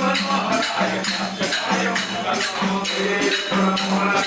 I'm